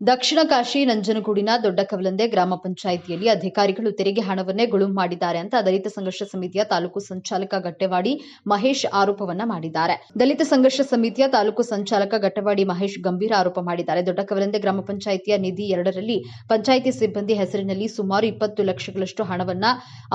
ದಕ್ಷಿಣ ಕಾಶಿ ನಂಜನಗೂಡಿನ ದೊಡ್ಡ ಕವಲಂದೆ ಗ್ರಾಮ ಪಂಚಾಯಿತಿಯಲ್ಲಿ ಅಧಿಕಾರಿಗಳು ತೆರಿಗೆ ಹಣವನ್ನೇ ಗುಳುಂ ಮಾಡಿದ್ದಾರೆ ಅಂತ ದಲಿತ ಸಂಘರ್ಷ ಸಮಿತಿಯ ತಾಲೂಕು ಸಂಚಾಲಕ ಗಟ್ಟೆವಾಡಿ ಮಹೇಶ್ ಆರೋಪವನ್ನ ಮಾಡಿದ್ದಾರೆ. ದಲಿತ ಸಂಘರ್ಷ ಸಮಿತಿಯ ತಾಲೂಕು ಸಂಚಾಲಕ ಗಟ್ಟೆವಾಡಿ ಮಹೇಶ್ ಗಂಭೀರ ಆರೋಪ ಮಾಡಿದ್ದಾರೆ. ದೊಡ್ಡ ಕವಲಂದೆ ಗ್ರಾಮ ಪಂಚಾಯಿತಿಯ ನಿಧಿ ಎರಡರಲ್ಲಿ ಪಂಚಾಯಿತಿ ಸಿಬ್ಬಂದಿ ಹೆಸರಿನಲ್ಲಿ ಸುಮಾರು ಇಪ್ಪತ್ತು ಲಕ್ಷಗಳಷ್ಟು ಹಣವನ್ನ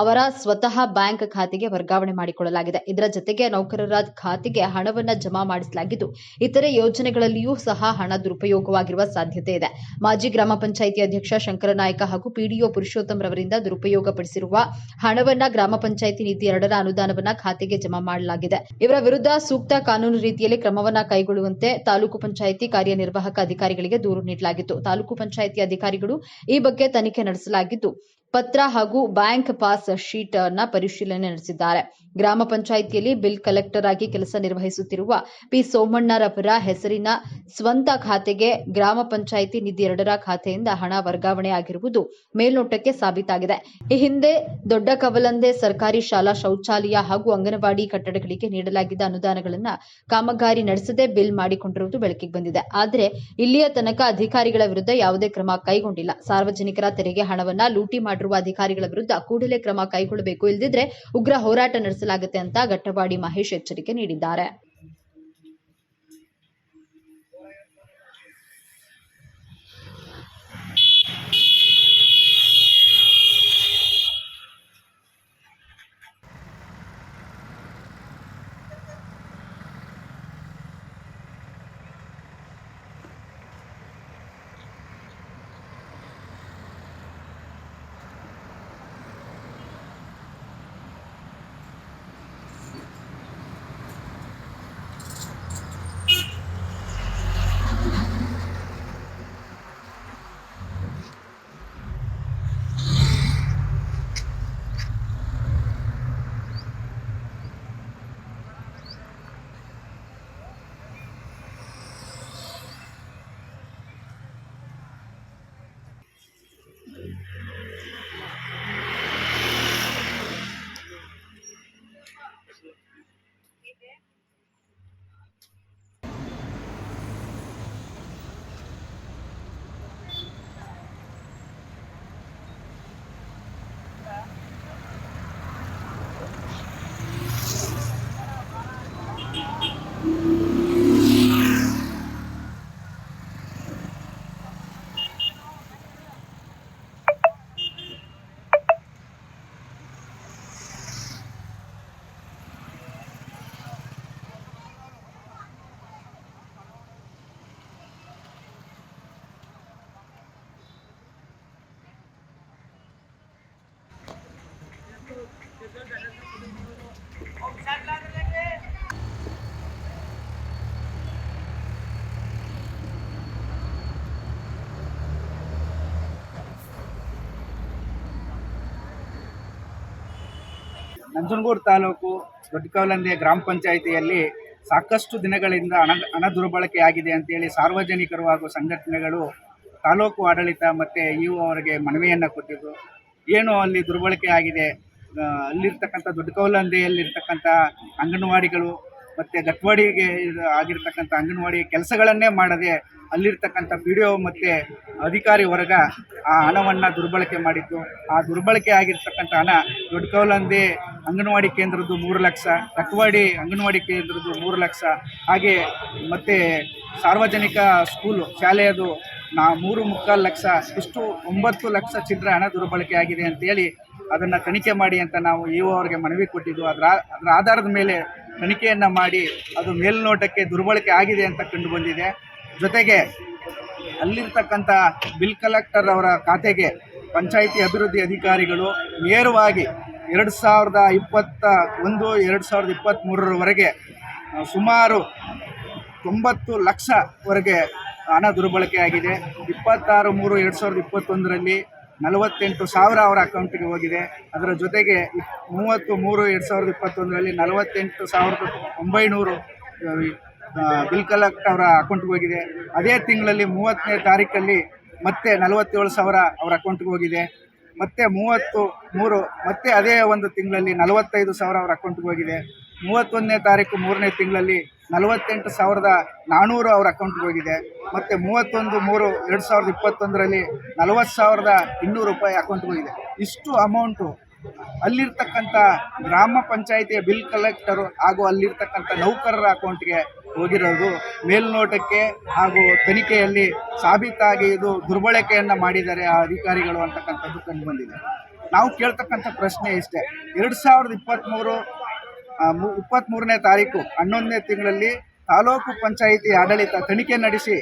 ಅವರ ಸ್ವತಃ ಬ್ಯಾಂಕ್ ಖಾತೆಗೆ ವರ್ಗಾವಣೆ ಮಾಡಿಕೊಳ್ಳಲಾಗಿದೆ. ಇದರ ಜತೆಗೆ ನೌಕರರ ಖಾತೆಗೆ ಹಣವನ್ನ ಜಮಾ ಮಾಡಿಸಲಾಗಿದ್ದು, ಇತರೆ ಯೋಜನೆಗಳಲ್ಲಿಯೂ ಸಹ ಹಣ ದುರುಪಯೋಗವಾಗಿರುವ ಸಾಧ್ಯತೆ ಇದೆ. ಮಾಜಿ ಗ್ರಾಮ ಪಂಚಾಯಿತಿ ಅಧ್ಯಕ್ಷ ಶಂಕರನಾಯಕ ಹಾಗೂ ಪಿಡಿಒ ಪುರುಷೋತ್ತಮ್ ರವರಿಂದ ದುರುಪಯೋಗಪಡಿಸಿರುವ ಹಣವನ್ನ ಗ್ರಾಮ ಪಂಚಾಯಿತಿ ನಿಧಿ ಎರಡರ ಅನುದಾನವನ್ನ ಖಾತೆಗೆ ಜಮಾ ಮಾಡಲಾಗಿದೆ. ಇವರ ವಿರುದ್ಧ ಸೂಕ್ತ ಕಾನೂನು ರೀತಿಯಲ್ಲಿ ಕ್ರಮವನ್ನ ಕೈಗೊಳ್ಳುವಂತೆ ತಾಲೂಕು ಪಂಚಾಯಿತಿ ಕಾರ್ಯನಿರ್ವಾಹಕ ಅಧಿಕಾರಿಗಳಿಗೆ ದೂರು ನೀಡಲಾಗಿತ್ತು. ತಾಲೂಕು ಪಂಚಾಯಿತಿ ಅಧಿಕಾರಿಗಳು ಈ ಬಗ್ಗೆ ತನಿಖೆ ನಡೆಸಲಾಗಿದ್ದು ಪತ್ರ ಹಾಗೂ ಬ್ಯಾಂಕ್ ಪಾಸ್ ಶೀಟ್ ಅನ್ನ ಪರಿಶೀಲನೆ ನಡೆಸಿದ್ದಾರೆ. ಗ್ರಾಮ ಪಂಚಾಯಿತಿಯಲ್ಲಿ ಬಿಲ್ ಕಲೆಕ್ಟರ್ ಆಗಿ ಕೆಲಸ ನಿರ್ವಹಿಸುತ್ತಿರುವ ಪಿ ಸೋಮಣ್ಣರವರ ಹೆಸರಿನ ಸ್ವಂತ ಖಾತೆಗೆ ಗ್ರಾಮ ಪಂಚಾಯಿತಿ ನಿಧಿ ಎರಡರ ಖಾತೆಯಿಂದ ಹಣ ವರ್ಗಾವಣೆ ಆಗಿರುವುದು ಮೇಲ್ನೋಟಕ್ಕೆ ಸಾಬೀತಾಗಿದೆ. ಈ ಹಿಂದೆ ದೊಡ್ಡ ಕವಲಂದೆ ಸರ್ಕಾರಿ ಶಾಲಾ ಶೌಚಾಲಯ ಹಾಗೂ ಅಂಗನವಾಡಿ ಕಟ್ಟಡಗಳಿಗೆ ನೀಡಲಾಗಿದ್ದ ಅನುದಾನಗಳನ್ನು ಕಾಮಗಾರಿ ನಡೆಸದೆ ಬಿಲ್ ಮಾಡಿಕೊಂಡಿರುವುದು ಬೆಳಕಿಗೆ ಬಂದಿದೆ. ಆದರೆ ಇಲ್ಲಿಯ ತನಕ ಅಧಿಕಾರಿಗಳ ವಿರುದ್ಧ ಯಾವುದೇ ಕ್ರಮ ಕೈಗೊಂಡಿಲ್ಲ. ಸಾರ್ವಜನಿಕರ ತೆರಿಗೆ ಹಣವನ್ನು ಲೂಟಿ ಮಾಡಿರುವ ಅಧಿಕಾರಿಗಳ ವಿರುದ್ಧ ಕೂಡಲೇ ಕ್ರಮ ಕೈಗೊಳ್ಳಬೇಕು. ಇಲ್ಲದಿದ್ರೆ ಉಗ್ರ ಹೋರಾಟ ನಡೆಸಲಾಗುತ್ತೆ ಅಂತ ಗಟ್ಟವಾಡಿ ಮಹೇಶ್ ಎಚ್ಚರಿಕೆ ನೀಡಿದ್ದಾರೆ. ನಂಜನಗೂಡು ತಾಲೂಕು ದೊಡ್ಡಕವಲಂದೆ ಗ್ರಾಮ ಪಂಚಾಯಿತಿಯಲ್ಲಿ ಸಾಕಷ್ಟು ದಿನಗಳಿಂದ ಹಣ ಹಣ ದುರ್ಬಳಕೆಯಾಗಿದೆ ಅಂತೇಳಿ ಸಾರ್ವಜನಿಕರು ಹಾಗೂ ಸಂಘಟನೆಗಳು ತಾಲೂಕು ಆಡಳಿತ ಮತ್ತು ಇ ಅವರಿಗೆ ಮನವಿಯನ್ನು ಕೊಟ್ಟಿದ್ದು ಏನು ಅಲ್ಲಿ ದುರ್ಬಳಕೆ ಆಗಿದೆ ಅಲ್ಲಿರ್ತಕ್ಕಂಥ ದೊಡ್ಡಕವಲಂದೆಯಲ್ಲಿರ್ತಕ್ಕಂಥ ಅಂಗನವಾಡಿಗಳು ಮತ್ತು ಗಟ್ವಾಡಿಗೆ ಆಗಿರ್ತಕ್ಕಂಥ ಅಂಗನವಾಡಿ ಕೆಲಸಗಳನ್ನೇ ಮಾಡದೆ ಅಲ್ಲಿರ್ತಕ್ಕಂಥ ಪಿ ಡಿ ಒ ಮತ್ತು ಅಧಿಕಾರಿ ವರ್ಗ ಆ ಹಣವನ್ನು ದುರ್ಬಳಕೆ ಮಾಡಿದ್ದು. ಆ ದುರ್ಬಳಕೆ ಆಗಿರ್ತಕ್ಕಂಥ ಹಣ ದೊಡ್ಡಕೌಲಂದಿ ಅಂಗನವಾಡಿ ಕೇಂದ್ರದ್ದು ಮೂರು ಲಕ್ಷ ಕಟ್ವಾಡಿ ಅಂಗನವಾಡಿ ಕೇಂದ್ರದ್ದು ಮೂರು ಲಕ್ಷ. ಹಾಗೆ ಮತ್ತು ಸಾರ್ವಜನಿಕ ಸ್ಕೂಲು, ಶಾಲೆಯದು ನಾ ಮೂರು ಮುಕ್ಕಾಲು ಲಕ್ಷ, ಇಷ್ಟು ಒಂಬತ್ತು ಲಕ್ಷ ಚಿಲ್ಲರೆ ಹಣ ದುರ್ಬಳಕೆ ಆಗಿದೆ ಅಂತೇಳಿ ಅದನ್ನು ತನಿಖೆ ಮಾಡಿ ಅಂತ ನಾವು ಇ ಒ ಅವರಿಗೆ ಮನವಿ ಕೊಟ್ಟಿದ್ದು. ಅದರ ಅದರ ಆಧಾರದ ಮೇಲೆ ತನಿಖೆಯನ್ನು ಮಾಡಿ ಅದು ಮೇಲ್ನೋಟಕ್ಕೆ ದುರ್ಬಳಕೆ ಆಗಿದೆ ಅಂತ ಕಂಡು ಬಂದಿದೆ. ಜೊತೆಗೆ ಅಲ್ಲಿರ್ತಕ್ಕಂಥ ಬಿಲ್ ಕಲೆಕ್ಟರ್ ಅವರ ಖಾತೆಗೆ ಪಂಚಾಯಿತಿ ಅಭಿವೃದ್ಧಿ ಅಧಿಕಾರಿಗಳು ನೇರವಾಗಿ ಎರಡು ಸಾವಿರದ ಇಪ್ಪತ್ತ ಒಂದು, ಎರಡು ಸಾವಿರದ ಇಪ್ಪತ್ತ್ಮೂರರವರೆಗೆ ಸುಮಾರು ತೊಂಬತ್ತು ಲಕ್ಷವರೆಗೆ ಹಣ ದುರ್ಬಳಕೆ ಆಗಿದೆ ಇಪ್ಪತ್ತಾರು ಮೂರು, ಎರಡು ಸಾವಿರದ ಇಪ್ಪತ್ತೊಂದರಲ್ಲಿ ನಲವತ್ತೆಂಟು ಸಾವಿರ ಅವರ ಅಕೌಂಟಿಗೆ ಹೋಗಿದೆ. ಅದರ ಜೊತೆಗೆ ಮೂವತ್ತು ಮೂರು ಎರಡು ಸಾವಿರದ ಇಪ್ಪತ್ತೊಂದರಲ್ಲಿ ನಲವತ್ತೆಂಟು ಸಾವಿರದ ಒಂಬೈನೂರು ಬಿಲ್ ಕಲೆಕ್ಟ್ ಅವರ ಅಕೌಂಟ್ಗೆ ಹೋಗಿದೆ. ಅದೇ ತಿಂಗಳಲ್ಲಿ ಮೂವತ್ತನೇ ತಾರೀಕಲ್ಲಿ ಮತ್ತೆ ನಲವತ್ತೇಳು ಸಾವಿರ ಅವರ ಅಕೌಂಟ್ಗೆ ಹೋಗಿದೆ. ಮತ್ತೆ ಮೂವತ್ತು ಮೂರು, ಮತ್ತೆ ಅದೇ ಒಂದು ತಿಂಗಳಲ್ಲಿ ನಲವತ್ತೈದು ಸಾವಿರ ಅವರ ಅಕೌಂಟ್ಗೆ ಹೋಗಿದೆ. ಮೂವತ್ತೊಂದನೇ ತಾರೀಕು ಮೂರನೇ ತಿಂಗಳಲ್ಲಿ ನಲವತ್ತೆಂಟು ಸಾವಿರದ ನಾನ್ನೂರು ಅವರ ಅಕೌಂಟ್ಗೆ ಹೋಗಿದೆ. ಮತ್ತು ಮೂವತ್ತೊಂದು ಮೂರು ಎರಡು ಸಾವಿರದ ಇಪ್ಪತ್ತೊಂದರಲ್ಲಿ ನಲವತ್ತು ಸಾವಿರದ ಇನ್ನೂರು ರೂಪಾಯಿ ಅಕೌಂಟ್ಗೆ ಹೋಗಿದೆ. ಇಷ್ಟು ಅಮೌಂಟು ಅಲ್ಲಿರ್ತಕ್ಕಂಥ ಗ್ರಾಮ ಪಂಚಾಯಿತಿಯ ಬಿಲ್ ಕಲೆಕ್ಟರು ಹಾಗೂ ಅಲ್ಲಿರ್ತಕ್ಕಂಥ ನೌಕರರ ಅಕೌಂಟ್ಗೆ ಹೋಗಿರೋದು ಮೇಲ್ನೋಟಕ್ಕೆ ಹಾಗೂ ತನಿಖೆಯಲ್ಲಿ ಸಾಬೀತಾಗಿ ಇದು ದುರ್ಬಳಕೆಯನ್ನು ಮಾಡಿದ್ದಾರೆ ಆ ಅಧಿಕಾರಿಗಳು ಅಂತಕ್ಕಂಥದ್ದು ಕಂಡು ಬಂದಿದೆ. ನಾವು ಕೇಳ್ತಕ್ಕಂಥ ಪ್ರಶ್ನೆ ಇಷ್ಟೇ. ಎರಡು ಸಾವಿರದ ಇಪ್ಪತ್ತ್ಮೂರು ಇಪ್ಪತ್ತ್ಮೂರನೇ ತಾರೀಕು, ಹನ್ನೊಂದನೇ ತಿಂಗಳಲ್ಲಿ ತಾಲೂಕು ಪಂಚಾಯಿತಿ ಆಡಳಿತ ತನಿಖೆ ನಡೆಸಿ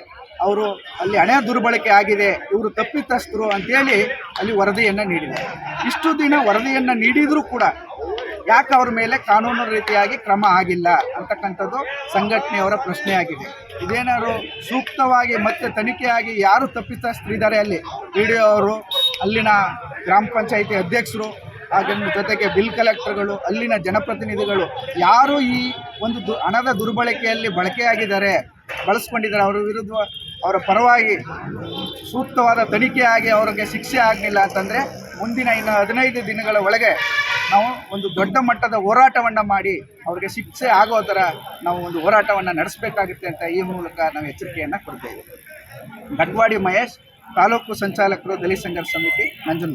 ಅವರು ಅಲ್ಲಿ ಹಣ ದುರ್ಬಳಕೆ ಆಗಿದೆ, ಇವರು ತಪ್ಪಿತಸ್ಥರು ಅಂತೇಳಿ ಅಲ್ಲಿ ವರದಿಯನ್ನು ನೀಡಿದೆ. ಇಷ್ಟು ದಿನ ವರದಿಯನ್ನು ನೀಡಿದರೂ ಕೂಡ ಯಾಕೆ ಅವ್ರ ಮೇಲೆ ಕಾನೂನು ರೀತಿಯಾಗಿ ಕ್ರಮ ಆಗಿಲ್ಲ ಅಂತಕ್ಕಂಥದ್ದು ಸಂಘಟನೆಯವರ ಪ್ರಶ್ನೆಯಾಗಿದೆ. ಇದೇನಾದ್ರು ಸೂಕ್ತವಾಗಿ ಮತ್ತೆ ತನಿಖೆಯಾಗಿ ಯಾರು ತಪ್ಪಿತಸ್ಥರಿದ್ದಾರೆ ಅಲ್ಲಿ? ಡಿ ಅವರು, ಅಲ್ಲಿನ ಗ್ರಾಮ ಪಂಚಾಯಿತಿ ಅಧ್ಯಕ್ಷರು ಹಾಗೆ ಜೊತೆಗೆ ಬಿಲ್ ಕಲೆಕ್ಟರ್ಗಳು ಅಲ್ಲಿನ ಜನಪ್ರತಿನಿಧಿಗಳು ಯಾರು ಈ ಒಂದು ದು, ಹಣದ ದುರ್ಬಳಕೆಯಲ್ಲಿ ಬಳಕೆಯಾಗಿದ್ದಾರೆ, ಬಳಸ್ಕೊಂಡಿದ್ದಾರೆ, ಅವರ ವಿರುದ್ಧ ಅವರ ಪರವಾಗಿ ಸೂಕ್ತವಾದ ತನಿಖೆ ಆಗಿ ಅವರಿಗೆ ಶಿಕ್ಷೆ ಆಗಲಿಲ್ಲ ಅಂತಂದರೆ ಮುಂದಿನ ಇನ್ನು ಹದಿನೈದು ದಿನಗಳ ಒಳಗೆ ನಾವು ಒಂದು ದೊಡ್ಡ ಮಟ್ಟದ ಹೋರಾಟವನ್ನು ಮಾಡಿ ಅವರಿಗೆ ಶಿಕ್ಷೆ ಆಗೋ ಥರ ನಾವು ಒಂದು ಹೋರಾಟವನ್ನು ನಡೆಸಬೇಕಾಗುತ್ತೆ ಅಂತ ಈ ಮೂಲಕ ನಾವು ಎಚ್ಚರಿಕೆಯನ್ನು ಕೊಡ್ತೇವೆ. ಗಟ್ವಾಡಿ ಮಹೇಶ್, ತಾಲೂಕು ಸಂಚಾಲಕರು ದಲಿತ ಸಂಘರ್ಷ ಸಮಿತಿ, ನಂಜನಗೂಡು.